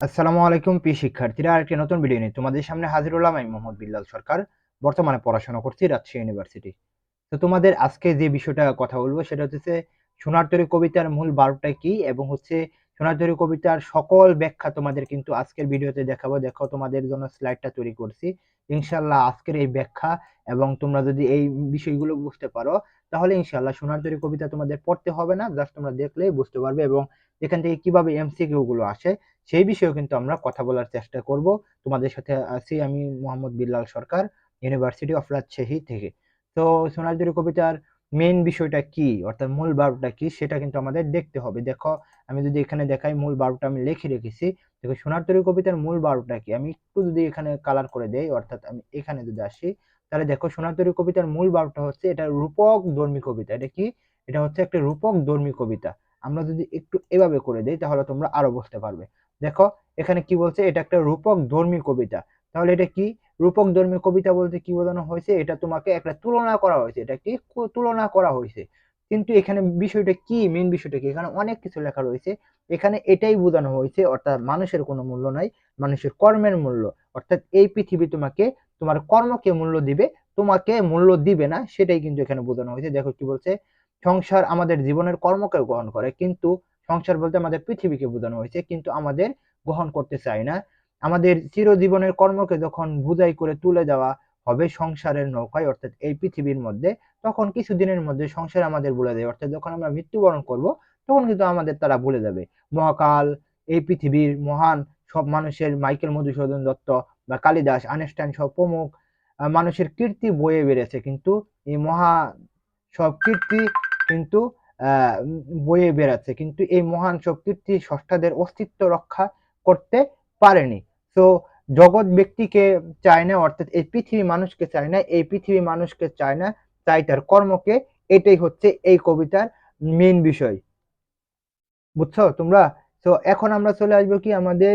আসসালামু আলাইকুম, প্রিয় শিক্ষার্থীরা, আরেকটি নতুন ভিডিও নিয়ে তোমাদের সামনে হাজির হলাম আমি মোহাম্মদ বিল্লাল সরকার, বর্তমানে পড়াশোনা করছি রাজশাহী ইউনিভার্সিটি তো তোমাদের আজকে যে বিষয়টা কথা বলব সেটা হচ্ছে সোনার তরী কবিতার মূল বারোটা কি এবং হচ্ছে সোনার তরী কবিতার সকল ব্যাখ্যা তোমাদের কিন্তু আজকের ভিডিওতে দেখাবো। দেখো তোমাদের জন্য স্লাইডটা তৈরি করছি। ইনশাল্লাহ আজকের এই ব্যাখ্যা এবং তোমরা যদি এই বিষয়গুলো বুঝতে পারো, তাহলে ইনশাল্লাহ সোনার তরী কবিতা তোমাদের পড়তে হবে না জাস্ট তোমরা দেখলেই বুঝতে পারবে এবং এখান থেকে কীভাবে এমসিকিউ গুলো আসে, সেই বিষয়েও কিন্তু আমরা কথা বলার চেষ্টা করব। তোমাদের সাথে আছি আমি মোহাম্মদ বিল্লাল সরকার ইউনিভার্সিটি অফ রাজশাহী থেকে। তো সোনার তৈরি কবিতার মেইন বিষয়টা কি? অর্থাৎ মূল ভার্বটা কি? সেটা কিন্তু আমাদের দেখতে হবে। দেখো, আমি যদি এখানে দেখাই মূল ভার্বটা আমি লিখে রেখেছি, দেখো সোনার তরী কবিতার মূল ভার্বটা কি? আমি একটু যদি এখানে কালার করে দেই, অর্থাৎ আমি এখানে যদি আসি, তাহলে দেখো সোনার তরী কবিতার মূল ভার্বটা হচ্ছে এটা রূপক ধর্মী কবিতা। এটা কি? এটা হচ্ছে একটা রূপক ধর্মী কবিতা। আমরা যদি একটু এভাবে করে দেই, তাহলে তোমরা আরও বুঝতে পারবে। দেখো, এখানে কি বলছে? এটা একটা রূপক ধর্মী কবিতা। তাহলে এটা কি? রূপক ধর্মী কবিতা বলতে কি বোঝানো হয়েছে? এটা তোমাকে একটা তুলনা করা হয়েছে। এটা কি, তুলনা করা হয়েছে। কিন্তু এখানে বিষয়টা কি? মেন বিষয়টা কি? এখানে অনেক কিছু লেখা রয়েছে। এখানে এটাই বোঝানো হয়েছে, অর্থাৎ মানুষের কোনো মূল্য নাই, মানুষের কর্মের মূল্য। অর্থাৎ এই পৃথিবী তোমাকে, তোমার কর্মকে মূল্য দিবে, তোমাকে মূল্য দিবে না, সেটাই কিন্তু এখানে বোঝানো হয়েছে। দেখো কি বলছে? সংসার আমাদের জীবনের কর্মকে গ্রহণ করে, কিন্তু সংসার বলতে আমাদের পৃথিবীকে বোঝানো হয়েছে, কিন্তু আমাদের গ্রহণ করতে চাই না। আমাদের চিরজীবনের কর্মকে যখন বুঝাই করে তুলে দেওয়া হবে সংসারের নৌকায়, অর্থাৎ এই পৃথিবীর মধ্যে, তখন কিছুদিনের মধ্যে সংসার আমাদের বলে দেয় অর্থাৎ যখন আমরা মৃত্যুবরণ করব, তখন কিন্তু আমাদের তারা বলে যাবে। মহাকাল, এই পৃথিবীর মহান সব মানুষের মাইকেল মধুসূদন দত্ত বা কালিদাস আনস্টাইন সব প্রমুখ মানুষের কীর্তি বয়ে বেড়েছে কিন্তু, এই মহা সব কীর্তি কিন্তু বয়ে বেড়াচ্ছে। কিন্তু এই মহান সব কীর্তি ষষ্ঠাদের অস্তিত্ব রক্ষা করতে পারেনি। তো জগৎ ব্যক্তিকে চায় না, অর্থাৎ এই পৃথিবী মানুষকে চায় না, এই পৃথিবী মানুষকে চায় না চাই তার কর্মকে এটাই হচ্ছে এই কবিতার মেন বিষয়। বুঝছ তোমরা? তো এখন আমরা চলে আসব কি আমাদের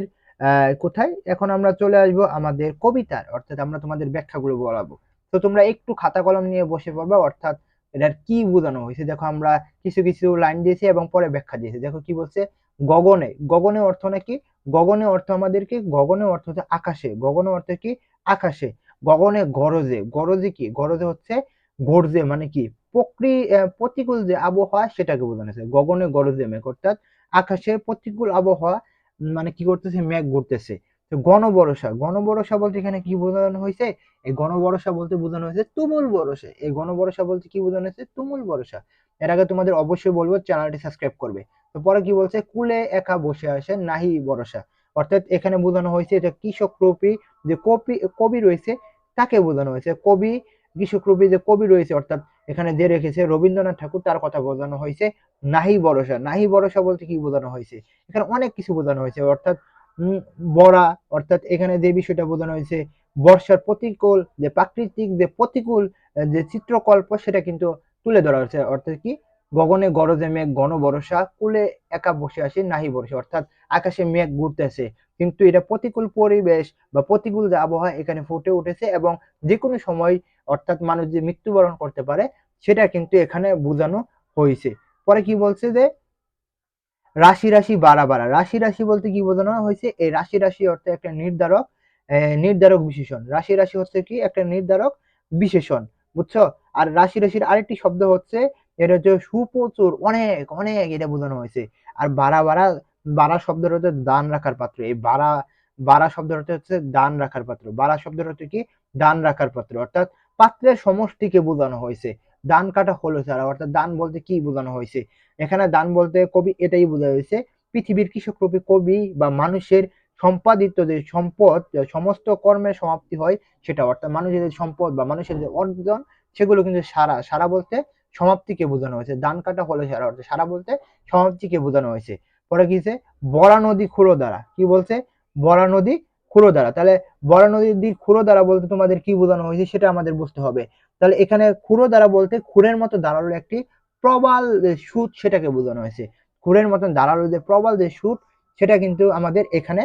কোথায়? এখন আমরা চলে আসব আমাদের কবিতার, অর্থাৎ আমরা তোমাদের ব্যাখ্যাগুলো বলাবো। তো তোমরা একটু খাতা কলম নিয়ে বসে পড়বা, অর্থাৎ এটার কি বোঝানো হয়েছে? দেখো আমরা কিছু কিছু লাইন দিয়েছি এবং পরে ব্যাখ্যা দিয়েছি। দেখো কি বলছে? গগনে গগনে অর্থ নাকি? গগনে অর্থ আমাদেরকে, গগনে অর্থ হচ্ছে আকাশে, গগনে অর্থ কি? আকাশে। গগনে গরজে। গরজে কি? গরজে হচ্ছে গরজে মানে কি? প্রকৃ প্রতিকূল যে আবহাওয়া সেটাকে বোঝানো হয়েছে। গগনে গরজে মেঘ অর্থাৎ আকাশে প্রতিকূল আবহাওয়া মানে কি করতেছে? মেঘ ঘুরতেছে। গণবরসা গণবরসা বলতে এখানে কি বোঝানো হয়েছে? এই গণবরসা বলতে বোঝানো হয়েছে তুমুল বরসা। এই গণবরসা বলতে কি বোঝানো হয়েছে? তুমুল বরসা। এর আগে তোমাদের অবশ্যই বলব চ্যানেলটি সাবস্ক্রাইব করবে। তো পরে কি বলছে? কুলে একা বসে আসে নাহি বরসা অর্থাৎ এখানে বোঝানো হয়েছে এটা কৃষক রূপী যে কবি কবি রয়েছে, তাকে বোঝানো হয়েছে। কবি কৃষক রূপী যে কবি রয়েছে, অর্থাৎ এখানে যে রেখেছে রবীন্দ্রনাথ ঠাকুর, তার কথা বোঝানো হয়েছে নাহি বরসা নাহি বরসা বলতে কি বোঝানো হয়েছে? এখানে অনেক কিছু বোঝানো হয়েছে, অর্থাৎ বড়া, অর্থাৎ এখানে যে বিষয়টা বোঝানো হয়েছে, বর্ষার প্রতিকূল, যে প্রাকৃতিক যে প্রতিকূল, যে চিত্রকল্প, সেটা কিন্তু তুলে ধরা হয়েছে। অর্থাৎ কি? গগনে গরজে মেঘ গণ বরসা কুলে একা বসে আসে, নাহি বরসা অর্থাৎ আকাশে মেঘ ঘুরতেছে। কিন্তু এটা প্রতিকূল পরিবেশ বা প্রতিকূল যে আবহাওয়া এখানে ফুটে উঠেছে এবং যে কোনো সময় অর্থাৎ মানুষ যে মৃত্যুবরণ করতে পারে, সেটা কিন্তু এখানে বোঝানো হয়েছে। পরে কি বলছে যে, রাশি রাশি বাড়া বাড়া। রাশি রাশি বলতে কি বোঝানো হয়েছে? এই রাশি রাশি অর্থে একটা নির্ধারক নির্ধারক বিশেষণ। রাশি রাশি হচ্ছে কি? একটা নির্ধারক বিশেষণ। বুঝছ? আর রাশি রাশির আরেকটি শব্দ হচ্ছে, এটা হচ্ছে সুপ্রচুর, অনেক অনেক এটা বোঝানো হয়েছে। আর বাড়া বাড়া বাড়া শব্দটা হচ্ছে দান রাখার পাত্র। এই বাড়া বাড়া শব্দটা হচ্ছে দান রাখার পাত্র। বাড়া শব্দটা হচ্ছে কি? দান রাখার পাত্র। অর্থাৎ পাত্রের সমষ্টিকে বোঝানো হয়েছে। দান কাটা হলো ছাড়া। অর্থাৎ দান বলতে কি বোঝানো হয়েছে? এখানে দান বলতে কবি এটাই বোঝা হয়েছে, পৃথিবীর কৃষক রূপী কবি বা মানুষের সম্পাদিত যে সম্পদ সমস্ত কর্মের সমাপ্তি হয় সেটা। অর্থাৎ মানুষের যে সম্পদ বা মানুষের যে অর্জন সেগুলো কিন্তু সারা সারা বলতে সমাপ্তিকে বোঝানো হয়েছে। দান কাটা হলো সারা অর্থাৎ সারা বলতে সমাপ্তিকে বোঝানো হয়েছে। পরে কি বরা নদী খুঁড়ো দ্বারা। কি বলছে? বরা নদী খুঁড়ো দ্বারা। তাহলে বরা নদীর খুঁড়ো দ্বারা বলতে তোমাদের কি বোঝানো হয়েছে সেটা আমাদের বুঝতে হবে। তাহলে এখানে খুঁড়ো দ্বারা বলতে খুঁড়ের মতো দাঁড়াল একটি প্রবাল সুদ সেটাকে বোঝানো হয়েছে। খুঁড়ের মতন দাঁড়াল যে প্রবাল যে সুদ সেটা কিন্তু আমাদের এখানে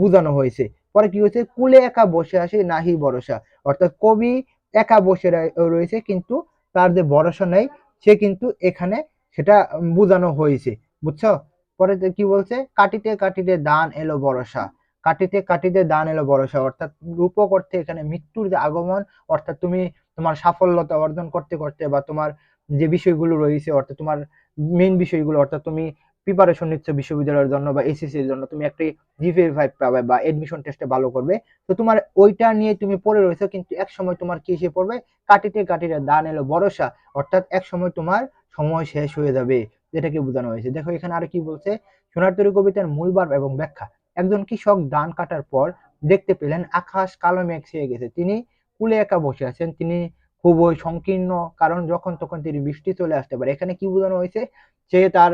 বোঝানো হয়েছে। পরে কি হয়েছে? কুলে একা বসে আসে নাহি ভরসা। অর্থাৎ কবি একা বসে রয়েছে কিন্তু তার যে ভরসা নেই, সে কিন্তু এখানে সেটা বোঝানো হয়েছে, বুঝছ? পরে কি বলছে? কাটিতে কাটিতে দান এলো বরসা কাটিতে কাটিতে দান এলো বরসা অর্থাৎ রূপক অর্থে এখানে মৃত্যুর যে আগমন, অর্থাৎ তুমি তোমার সাফল্যতা অর্জন করতে করতে বা তোমার যে বিষয়গুলো রয়েছে, অর্থাৎ তোমার মেন বিষয়গুলো, অর্থাৎ তুমি প্রিপারেশন নিচ্ছ বিশ্ববিদ্যালয়ের জন্য বা এসএসসি এর জন্য, তুমি একটি জিপিএ ফাইভ পাবে বা এডমিশন টেস্টে ভালো করবে। তো তোমার ওইটা নিয়ে তুমি পড়ে রয়েছো, কিন্তু এক সময় তোমার কি এসে পড়বে? কাটিতে কাটিতে দান এলো ভরসা, অর্থাৎ এক সময় তোমার সময় শেষ হয়ে যাবে, যেটাকে বোঝানো হয়েছে। দেখো এখানে আর কি বলছে? সোনার তরী কবিতার মূল ভাব এবং ব্যাখ্যা। একজন কৃষক ধান কাটার পর দেখতে পেলেন আকাশ কালো মেঘ ছেয়ে গেছে। তিনি কুলে একা বসে আছেন। তিনি খুবই সংকীর্ণ, কারণ যখন তখন তিনি বৃষ্টি চলে আসতে পারে। এখানে কি বোঝানো হয়েছে? সে তার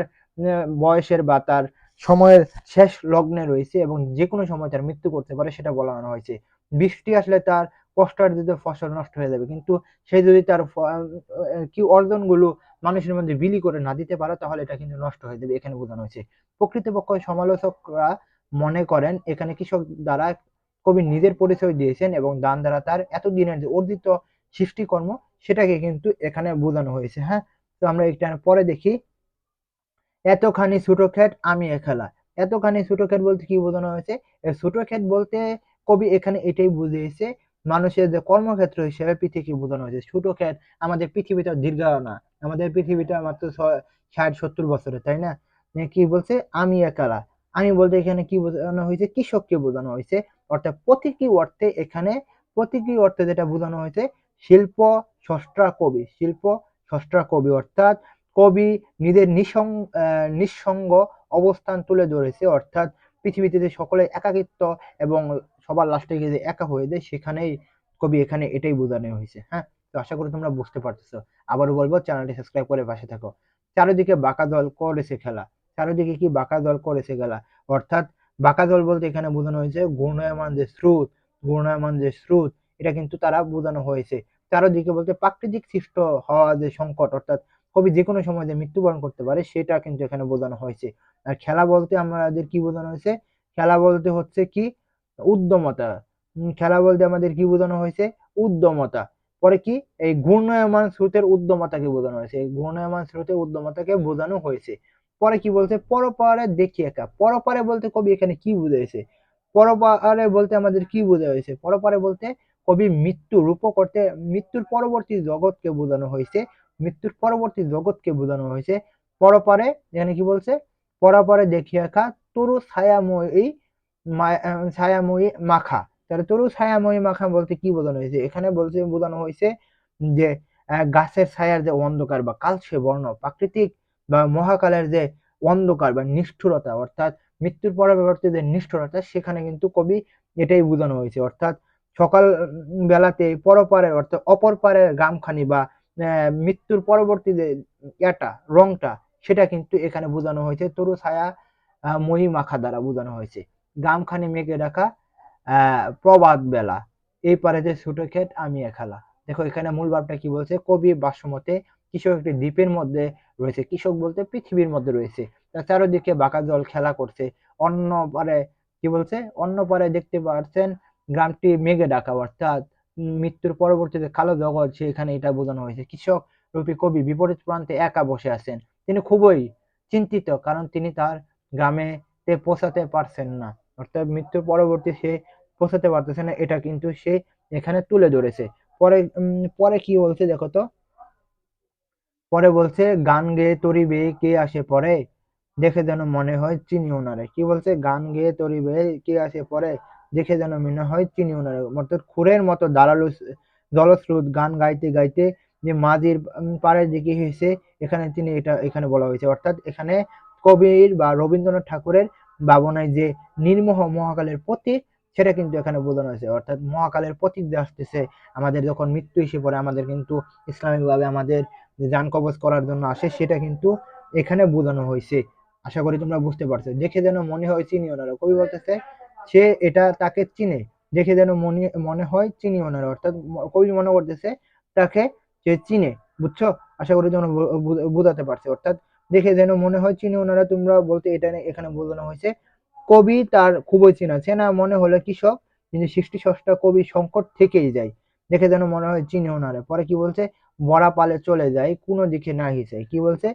বয়সের বা তার সময়ের শেষ লগ্নে রয়েছে এবং যে কোনো সময় তার মৃত্যু করতে পারে সেটা বলানো হয়েছে। বৃষ্টি আসলে তার কষ্টার্জিত ফসল নষ্ট হয়ে যাবে, কিন্তু সে যদি তার কি অর্জনগুলো মানুষের মধ্যে বিলি করে না দিতে পারে, তাহলে এটা কিন্তু নষ্ট হয়ে যাবে এখানে বোঝানো হয়েছে। প্রকৃতপক্ষ সমালোচকরা মনে করেন, এখানে কৃষক দ্বারা কবি নিজের পরিচয় দিয়েছেন এবং দান দ্বারা তার এতদিনের যে অর্জিত সৃষ্টিকর্ম, সেটাকে কিন্তু এখানে বোঝানো হয়েছে। হ্যাঁ তো আমরা একটা পরে দেখি এতখানি ছোট ক্ষেত আমি খেলা। এতখানি ছোট ক্ষেত বলতে কি বোঝানো হয়েছে? ছোট ক্ষেত বলতে কবি এখানে এটাই বুঝিয়েছে, মানুষের যে কর্মক্ষেত্র হিসেবে পৃথিবীকে বোঝানো হয়েছে। ছোট ক্ষেত আমাদের পৃথিবীটা দীর্ঘ না, আমাদের পৃথিবীটা মাত্র ষাট, সত্তর বছরের তাই না? কি বলছে? আমি একালা আমি বলতে এখানে কি বোঝানো হয়েছে? কৃষককে বোঝানো হয়েছে। অর্থাৎ প্রতীকী অর্থে এখানে, প্রতীকী অর্থে যেটা বোঝানো হয়েছে, শিল্প স্রষ্টা কবি, শিল্প স্রষ্টা কবি, অর্থাৎ কবি নিজের নিঃসঙ্গ নিঃসঙ্গ অবস্থান তুলে ধরেছে। অর্থাৎ পৃথিবীতে যে সকলে একাকিত্ব এবং সবার লাস্টে গিয়ে যে একা হয়ে যায়, সেখানেই কবি এখানে এটাই বোঝানো হয়েছে। হ্যাঁ? তো আশা করি তোমরা বুঝতে পারতেছো। আবারও বলব, চ্যানেলটি সাবস্ক্রাইব করে পাশে থাকো। চারিদিকে বাঁকা দল করেছে খেলা। চারিদিকে কি বাঁকা দল করেছে খেলা? অর্থাৎ বাঁকা দল বলতে এখানে বোঝানো হয়েছে ঘূর্ণায়মান যে স্রোত, ঘূর্ণায়মান যে স্রোত, এটা কিন্তু তারা বোঝানো হয়েছে। চারিদিকে বলতে প্রাকৃতিক সৃষ্ট হওয়া যে সংকট, অর্থাৎ কবি যে কোনো সময় মৃত্যুবরণ করতে পারে, সেটা কিন্তু এখানে বোঝানো হয়েছে। আর খেলা বলতে আমাদের কি বোঝানো হয়েছে? খেলা বলতে হচ্ছে কি? উদ্যমতা। খেলা বলতে আমাদের কি বোঝানো হয়েছে? উদ্যমতা। পরে কি? এই ঘূর্ণায়মান স্রোতের উদ্যমতাকে বোঝানো হয়েছে। এই ঘূর্ণায়মান স্রোতের উদ্যমতাকে বোঝানো হয়েছে। পরে কি বলছে? পরপারে দেখি একা। পরপারে বলতে কবি এখানে কি বুঝাইছে? পরপারে বলতে আমাদের কি বোঝা হয়েছে? পরপারে বলতে কবি মৃত্যু রূপক করতে মৃত্যুর পরবর্তী জগৎকে বোঝানো হয়েছে। মৃত্যুর পরবর্তী জগৎকে বোঝানো হয়েছে। পরপারে, এখানে কি বলছে? পরপারে দেখি একা তরু ছায়াময়ী ছায়াময়ী মাখা। তাহলে তরু ছায়াময়ী মাখা বলতে কি বোঝানো হয়েছে? এখানে বলতে বোঝানো হয়েছে যে গাছের ছায়ার যে অন্ধকার বা কালসে বর্ণ, প্রাকৃতিক বা মহাকালের যে অন্ধকার বা নিষ্ঠুরতা, অর্থাৎ মৃত্যুর পরবর্তী যে নিষ্ঠুরতা, সেখানে কিন্তু কবি এটাই বোঝানো হয়েছে। অর্থাৎ সকাল বেলাতে পরপারের অর্থাৎ অপর পারের গ্রামখানি বা মৃত্যুর পরবর্তী যে ইয়াটা, রংটা, সেটা কিন্তু এখানে বোঝানো হয়েছে। তরু ছায়া মহি মাখা দ্বারা বোঝানো হয়েছে। গ্রামখানি মেঘে রাখা প্রবাদ বেলা। এই পারে যে ছোট ক্ষেত, আমি খেলা দেখো, এখানে মূল ভাবটা কি বলছে? কবি বাসমতে কৃষক একটি দ্বীপের মধ্যে রয়েছে। কৃষক বলতে পৃথিবীর মধ্যে রয়েছে। তার চারিদিকে বাঁকা জল খেলা করছে। অন্য পারে, কি বলছে? অন্য পারে দেখতে পাচ্ছেন, গ্রামটি মেঘে ডাকা অর্থাৎ মৃত্যুর পরবর্তীতে কালো জগৎ সেখানে এটা বোঝানো হয়েছে। কৃষক রূপী কবি বিপরীত প্রান্তে একা বসে আছেন। তিনি খুবই চিন্তিত কারণ তিনি তার গ্রামে তে পৌঁছাতে পারছেন না। অর্থাৎ মৃত্যুর পরবর্তী সে পৌঁছাতে পারতেছে না, এটা কিন্তু সে এখানে তুলে ধরেছে। পরে পরে কি বলছে দেখো তো? পরে বলছে, গান গেয়ে তরি বেয়ে কে আসে পরে? দেখে যেন মনে হয় চিনি ওনারে। কি বলছে? গান গেয়ে তরি বেয়ে কে আসে পরে? দেখে যেন মনে হয় চিনি ওনারে অর্থাৎ খুরের মতো দাঁড়াল জলস্রোত গান গাইতে গাইতে যে মাঝির পাড়ের দিকে হয়েছে এখানে তিনি এটা এখানে বলা হয়েছে। অর্থাৎ এখানে কবির বা রবীন্দ্রনাথ ঠাকুরের ভাবনায় যে নির্মোহ মহাকালের প্রতীক, সেটা কিন্তু এখানে বোঝানো হয়েছে। অর্থাৎ মহাকালের প্রতীক যে আসতেছে, আমাদের যখন মৃত্যু এসে পড়ে, আমাদের কিন্তু ইসলামিকভাবে আমাদের যান কবজ করার জন্য আসে, সেটা কিন্তু এখানে বোঝানো হয়েছে। আশা করি তোমরা বুঝতে পারছ। দেখে যেন মনে হয় চিনি ওনারা। কবি বলতেছে সে এটা তাকে চিনে। দেখে যেন মনে মনে হয় চিনি ওনারা, অর্থাৎ কবি মনে করতেছে তাকে সে চিনে, বুঝছ? আশা করি যেন বুঝাতে পারছ। অর্থাৎ দেখে যেন মনে হয় চিনি ওনারা, তোমরা বলতে এটা এখানে বোঝানো হয়েছে। কবি তার খুবই চেনা। চেনা মনে হলো কৃষক কিন্তু সৃষ্টি স্রষ্টা কবি সংকট থেকেই যায়। দেখে যেন মনে হয় চিনি ওনারে। পরে কি বলছে? বড়া পালে চলে যায়, কোনো দিকে না হিসে। কি বলছে?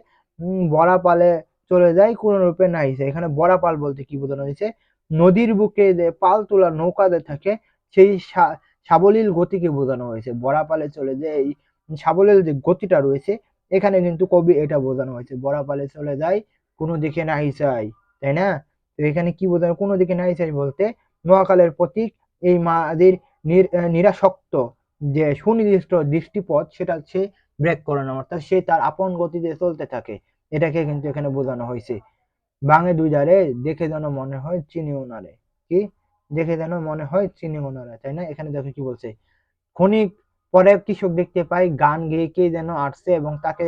বড়া পালে চলে যায়, কোনো রূপে না নাইছে এখানে বড়া পাল বলতে কি বোঝানো হয়েছে? নদীর বুকে যে পাল তোলা নৌকাতে থাকে, সেই সা- সাবলীল গতিকে বোঝানো হয়েছে। বড়াপালে চলে যে এই সাবলীল যে গতিটা রয়েছে, এখানে কিন্তু কবি এটা বোঝানো হয়েছে। বড়াপালে চলে যায়, কোনো দিকে নাই চাই, তাই না? তো এখানে কি বোঝানো, কোনো দিকে নাই চাই বলতে, মহাকালের প্রতীক, এই মাদের নিরাসক্ত যে সুনির্দিষ্ট দৃষ্টিপথ, সেটা হচ্ছে ব্রেক করে না অর্থাৎ সে তার আপন গতিতে চলতে থাকে। এটাকে কিন্তু এখানে বোঝানো হয়েছে। বাঙে দুই ধারে দেখে যেন মনে হয় চিনি ওনারে কি? দেখে যেন মনে হয় চিনি ওনারে তাই না? এখানে দেখো কি বলছে। ক্ষণিক পরে কৃষক দেখতে পাই, গান গেয়ে কে যেন আসছে এবং তাকে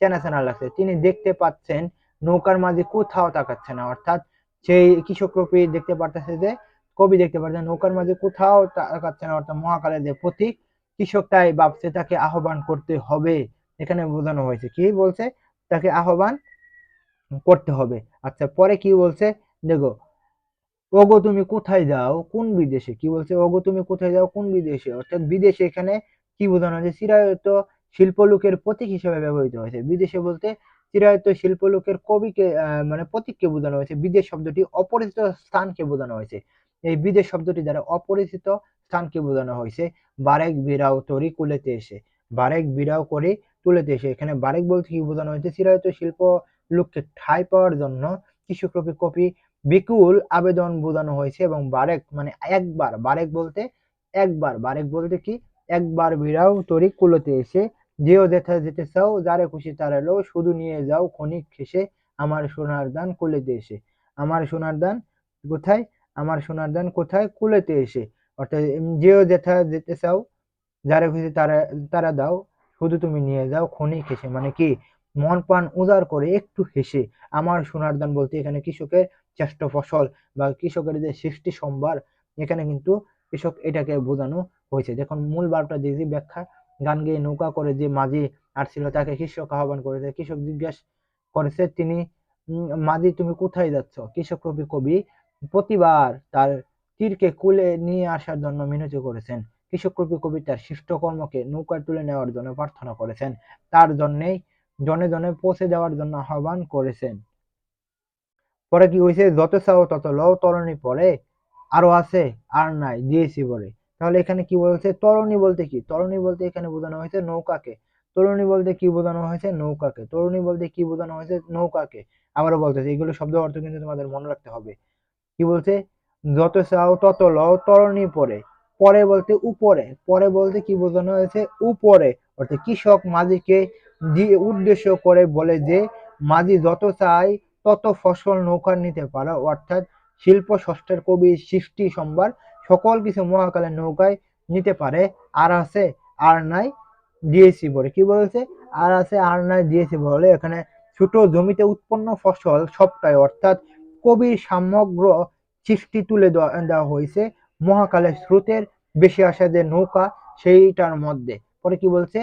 চেনা চেনা লাগছে। তিনি দেখতে পাচ্ছেন নৌকার মাঝে কোথাও তাকাচ্ছে না। অর্থাৎ সেই কৃষক রূপী দেখতে পারতেছে যে, কবি দেখতে পাচ্ছে নৌকার মাঝে কোথাও তাকাচ্ছে না। অর্থাৎ মহাকালের যে প্রতীক, কৃষক তাই ভাবছে তাকে আহ্বান করতে হবে। এখানে বোঝানো হয়েছে। কি বলছে? তাকে আহ্বান করতে হবে। আচ্ছা পরে কি বলছে? দেখো, ওগো তুমি কোথায় যাও? কোন বিদেশে? কি বলছে? ওগো তুমি কোথায় যাও? কোন বিদেশে? অর্থাৎ বিদেশে এখানে কি বোঝানো হয়েছে? চিরায়ত শিল্পলোকের প্রতীক হিসেবে ব্যবহৃত হয়েছে। বিদেশে বলতে চিরায়ত শিল্পলোকের কবিকে মানে প্রতীককে বোঝানো হয়েছে। বিদেশ শব্দটি অপরিচিত স্থানকে বোঝানো হয়েছে। এই বিদেশ শব্দটি দ্বারা অপরিচিত স্থানকে বোঝানো হয়েছে। বারেক বিরাও তরি কুলেতে এসে। বারেক বিরাও করে তুলেতে এসে। এখানে বারেক বলতে কি বোঝানো হয়েছে? চিরায়ত শিল্প লোককে ঠাঁই পাওয়ার জন্য কৃষকরূপী কপি, বিকুল আবেদন বোঝানো হয়েছে এবং বারেক মানে একবার, বারেক বলতে, একবার, বারেক বলতে কি? একবার বিড়াও তরি কুলোতে এসে, যেও যেথা যেতে চাও, যারে খুশি তার এলো শুধু নিয়ে যাও ক্ষণিক শেষে আমার সোনার দান কুলেতে এসে। আমার সোনার দান কোথায়? আমার সোনার দান কোথায়? কুলেতে এসে। অর্থাৎ যেও যেথা যেতে চাও, যারে খুশি তারা তারা দাও, শুধু তুমি নিয়ে যাও ক্ষণিক হেসে মানে কি? মন প্রাণ উজাড় করে একটু হেসে আমার সোনার দান বলতে এখানে কৃষকের চেষ্ট ফসল বা কৃষকের যে সৃষ্টি সম্ভার, এখানে কিন্তু কৃষক এটাকে বোঝানো হয়েছে। দেখুন, মূল ভাবটা দিয়েছি ব্যাখ্যা, গান গেয়ে নৌকা করে যে মাঝি আসছিল, তাকে কৃষক আহ্বান করেছে, কৃষক জিজ্ঞেস করেছে, তিনি মাঝি তুমি কোথায় যাচ্ছ? কৃষক রবি কবি প্রতিবার তার তীরকে কুলে নিয়ে আসার জন্য মিনতি করেছেন। কৃষক রবি কবি তার শিষ্টকর্মকে নৌকায় তুলে নেওয়ার জন্য প্রার্থনা করেছেন। তার জন্যেই জনে জনে পৌঁছে যাওয়ার জন্য আহ্বান করেছেন। পরে কি হয়েছে যত চাও তত লও, তরণী পরে আরও আছে, আর নাই, দিয়েছি বলে তাহলে এখানে কি বলছে? তরণী বলতে কি? তরণী বলতে এখানে বোঝানো হয়েছে নৌকাকে। তরুণী বলতে কি বোঝানো হয়েছে? নৌকাকে। তরুণী বলতে কি বোঝানো হয়েছে? নৌকাকে। আবারও বলতেছে, এগুলো শব্দ অর্থ কিন্তু তোমাদের মনে রাখতে হবে। কি বলছে? যত চাও তত লও, তরণী পরে। পরে বলতে উপরে। পরে বলতে কি বোঝানো হয়েছে? উপরে। অর্থাৎ কৃষক মাঝিকে উদ্দেশ্য করে বলে যে, মাঝি যত চাই তত ফসল নৌকার নিতে পারো। অর্থাৎ শিল্প ষষ্ঠের কবি সৃষ্টি সম্ভার সকল কিছু মহাকালের নৌকায় নিতে পারে। আর আছে, আর নাই, দিয়েছি বলে। কি বলেছে? আর আছে, আর নাই, দিয়েছি বলে। এখানে ছোট জমিতে উৎপন্ন ফসল সবটাই, অর্থাৎ কবির সমগ্র সৃষ্টি তুলে দেওয়া হয়েছে। মহাকালের স্রোতের বেশি আসা যে নৌকা সেইটার মধ্যে। পরে কি বলছে?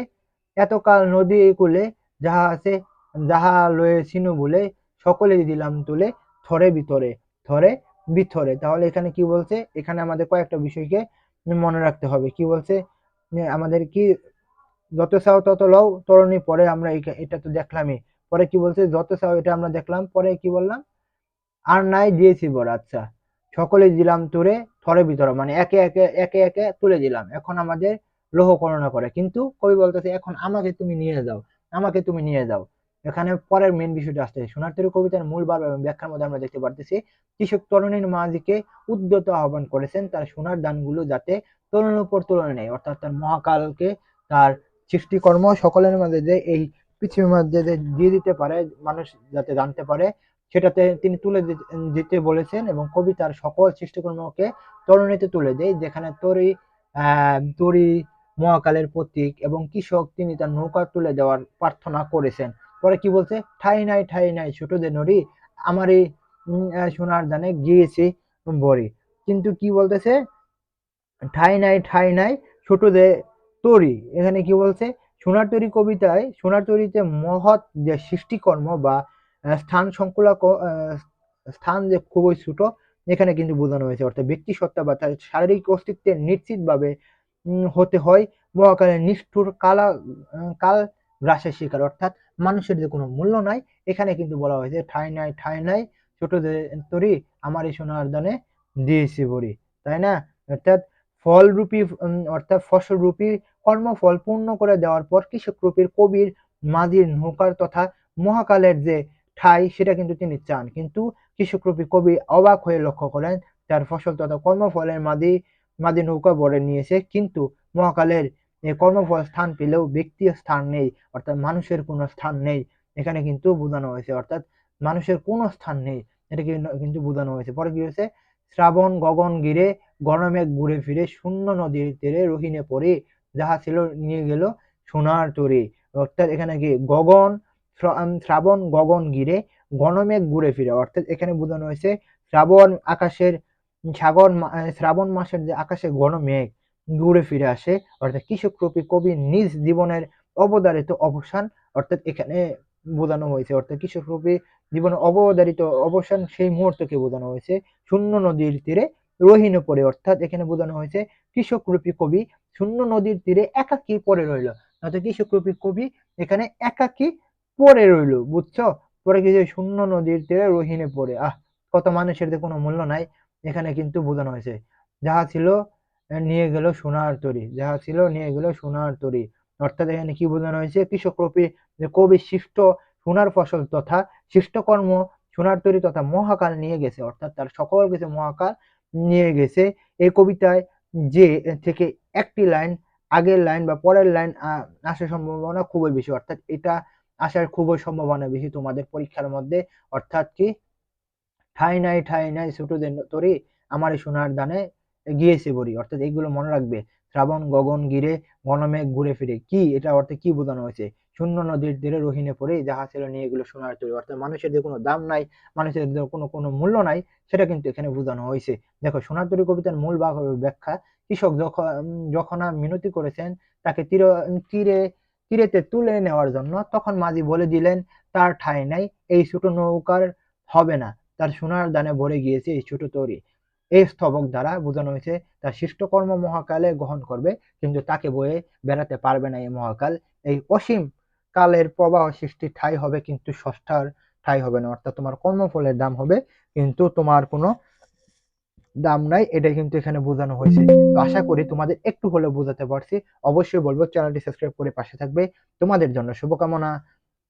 এতকাল নদী কূলে যাহা আছে, যাহা লয়েছিনু বলে সকলে দিলাম তুলে থরে ভিতরে থরে ভিতরে। তাহলে এখানে কি বলছে? এখানে আমাদের কয়েকটা বিষয়কে মনে রাখতে হবে। কি বলছে? আমাদের কি যত চাও তত লও, তরণী পরে আমরা এটা তো দেখলামই। পরে কি বলছে? যত চাও এটা আমরা দেখলাম। পরে কি বললাম? আর নাই দিয়েছি বড় আচ্ছা। সকলে দিলাম তুলে থরে ভিতরে মানে একে একে একে একে তুলে দিলাম। এখন আমাদের লৌহ করণা করে। কিন্তু কবি বলতেছে, এখন আমাকে তুমি নিয়ে যাও, আমাকে তুমি নিয়ে যাও। এখানে পরের মেন বিষয়টা আসছে। সোনার কবিতার মূল ভাব এবং ব্যাখ্যার মধ্যে আমরা দেখতে পারতেছি, কৃষক তরুণীর মাঝিকে উদ্যত আহ্বান করেছেন তার সোনার দানগুলো যাতে তরুণের উপর তুলে নেয়। অর্থাৎ তার মহাকালকে তার সৃষ্টিকর্ম সকলের মাঝে যে এই পৃথিবীর মধ্যে যে দিয়ে দিতে পারে, মানুষ যাতে জানতে পারে, সেটাতে তিনি তুলে দিতে বলেছেন এবং কবিতার সকল সৃষ্টিকর্মকে তরুণীতে তুলে দেয়। যেখানে তরি, আহ, তরি মহাকালের প্রতীক এবং কৃষক, তিনি তার নৌকা তুলে দেওয়ার প্রার্থনা করেছেন। পরে কি বলছে? ঠাই নাই ঠাই নাই, ছোটদের নড়ি আমার এই সোনার দানে গিয়েছি বড়ি। কিন্তু কি বলতেছে? ঠাই নাই ঠাই নাই, ছোটদের তরি। এখানে কি বলছে? সোনার তরি কবিতায়, সোনার তরিতে মহৎ যে সৃষ্টিকর্ম বা স্থান সংকুলা স্থান যে খুবই ছোট, এখানে কিন্তু বোঝানো হয়েছে। অর্থাৎ ব্যক্তি সত্তা বা তার শারীরিক অস্তিত্বের নিশ্চিতভাবে হতে হয়। মহাকালের নিষ্ঠুর কালা কাল গ্রাসের শিকার। অর্থাৎ মানুষের যে কোনো মূল্য নাই, এখানে কিন্তু বলা হয়েছে, ঠাই নাই ঠাই নাই ছোট তরি আমার এই সোনার দানে দিয়েছি বড়ি। তাই না? অর্থাৎ ফলরূপী অর্থাৎ ফসলরূপী কর্মফল পূর্ণ করে দেওয়ার পর কৃষক রূপীর কবির মাদির নৌকার তথা মহাকালের যে ঠাই, সেটা কিন্তু তিনি চান। কিন্তু কৃষকরূপী কবি অবাক হয়ে লক্ষ্য করেন, তার ফসল তথা কর্মফলের মাদি মাদি নৌকা বরে নিয়েছে। কিন্তু মহাকালের কর্মফল স্থান পেলেও ব্যক্তির স্থান নেই, অর্থাৎ মানুষের কোনো স্থান নেই। এখানে কিন্তু বোঝানো হয়েছে, অর্থাৎ মানুষের কোনো স্থান নেই। এটা কিন্তু বোঝানো হয়েছে। পরে কি হয়েছে? শ্রাবণ, গগন গিরে গণমেঘ ঘুরে ফিরে শূন্য নদীর তীরে রহিনে পড়ে, যাহা ছিল নিয়ে গেল সোনার তরী। অর্থাৎ এখানে কি? গগন শ্রাবণ, গগন গিরে গণমেঘ ঘুরে ফিরে। অর্থাৎ এখানে বোঝানো হয়েছে, শ্রাবণ আকাশের সাগর শ্রাবণ মাসের যে আকাশে গণমেঘ ঘুরে ফিরে আসে, অর্থাৎ কৃষকরূপী কবি নিজ জীবনের অবদারিত অবসান, অর্থাৎ এখানে বোঝানো হয়েছে, অর্থাৎ কৃষকরূপী জীবনের অবদারিত অবসান সেই মুহূর্তকে বোঝানো হয়েছে। শূন্য নদীর তীরে রহিনে পড়ে, অর্থাৎ এখানে বোঝানো হয়েছে কৃষকরূপী কবি শূন্য নদীর তীরে একাকী পড়ে রইল। অর্থাৎ কৃষকরূপী কবি এখানে একাকী পড়ে রইল, বুঝছ? পরে কি যে শূন্য নদীর তীরে রহিনে পড়ে, আহ! কত মানুষের কোনো মূল্য নাই। এখানে কিন্তু বোঝানো হয়েছে। যাহা ছিল নিয়ে গেল সোনার তরী। যাহা ছিল, নিয়ে গেল সোনার তরী। অর্থাৎ এখানে কি বোঝানো হয়েছে? কৃষক কৃষকরূপী যে কবি সৃষ্ট সোনার ফসল তথা সৃষ্টকর্ম সোনার তরী তথা মহাকাল নিয়ে গেছে। অর্থাৎ তার সকল কিছু মহাকাল নিয়ে গেছে। এই কবিতায় যে থেকে একটি লাইন, আগের লাইন বা পরের লাইন আসার সম্ভাবনা খুবই বেশি। অর্থাৎ এটা আসার খুবই সম্ভাবনা বেশি তোমাদের পরীক্ষার মধ্যে। অর্থাৎ কি? ঠাই নাই ঠাই নাই ছোট তরি আমার সোনার দানে গিয়েছে বড়ি। অর্থাৎ এইগুলো মনে রাখবে। শ্রাবণ, গগন, গিরে, গণমেঘ ঘুরে ফিরে। কি? এটা অর্থে কি বোঝানো হয়েছে? শূন্য নদীর তীরে রহিনে পড়ে যাহা ছিল নিয়ে এগুলো সোনার তৈরি। অর্থাৎ মানুষের যে কোনো দাম নাই, মানুষের যে কোনো কোনো মূল্য নাই, সেটা কিন্তু এখানে বোঝানো হয়েছে। দেখো, সোনার তৈরি কবিতার মূল বা- ব্যাখ্যা। কৃষক যখন যখন মিনতি করেছেন তাকে তীর তীরে, তীরেতে তুলে নেওয়ার জন্য, তখন মাঝি বলে দিলেন, তার ঠাঁই নাই, এই ছোট নৌকার হবে না। তার সোনার দানে ভরে গিয়েছে এই ছোট তরী। এই স্তবক দ্বারা বোঝানো হয়েছে, তার শিষ্টকর্ম মহাকালে গ্রহণ করবে, কিন্তু তাকে বয়ে বেড়াতে পারবে না এই মহাকাল। এই অসীম কালের প্রবাহ সৃষ্টির ঠাই হবে, কিন্তু ষষ্ঠার ঠাই হবে না। অর্থাৎ তোমার কর্মফলের দাম হবে, কিন্তু তোমার কোনো দাম নাই। এটা কিন্তু এখানে বোঝানো হয়েছে। তো আশা করি তোমাদের একটু হলেও বোঝাতে পারছি। অবশ্যই বলব, চ্যানেলটি সাবস্ক্রাইব করে পাশে থাকবে। তোমাদের জন্য শুভকামনা।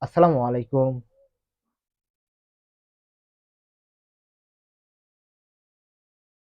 আসসালামু আলাইকুম।